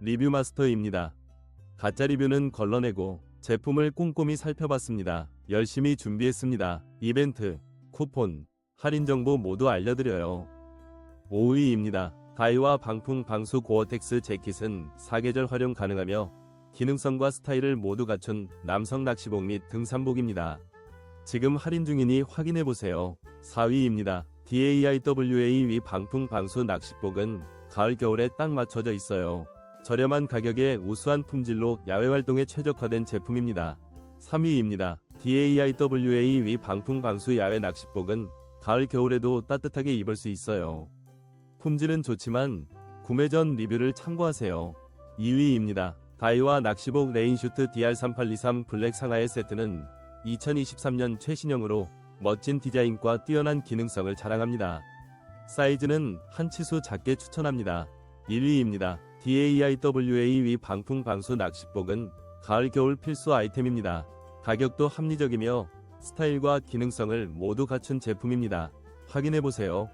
리뷰 마스터입니다. 가짜 리뷰는 걸러내고 제품을 꼼꼼히 살펴봤습니다. 열심히 준비했습니다. 이벤트, 쿠폰, 할인 정보 모두 알려드려요. 5위입니다. 다이와 방풍 방수 고어텍스 재킷은 사계절 활용 가능하며 기능성과 스타일을 모두 갖춘 남성 낚시복 및 등산복입니다. 지금 할인 중이니 확인해보세요. 4위입니다. DAIWA 위 방풍 방수 낚시복은 가을 겨울에 딱 맞춰져 있어요. 저렴한 가격에 우수한 품질로 야외 활동에 최적화된 제품입니다. 3위입니다. DAIWA 위 방풍 방수 야외 낚시복은 가을 겨울에도 따뜻하게 입을 수 있어요. 품질은 좋지만 구매 전 리뷰를 참고하세요. 2위입니다. 다이와 낚시복 레인슈트 DR3823 블랙 상하의 세트는 2023년 최신형으로 멋진 디자인과 뛰어난 기능성을 자랑합니다. 사이즈는 한 치수 작게 추천합니다. 1위입니다. DAIWA 위 방풍 방수 낚시복은 가을 겨울 필수 아이템입니다. 가격도 합리적이며 스타일과 기능성을 모두 갖춘 제품입니다. 확인해보세요.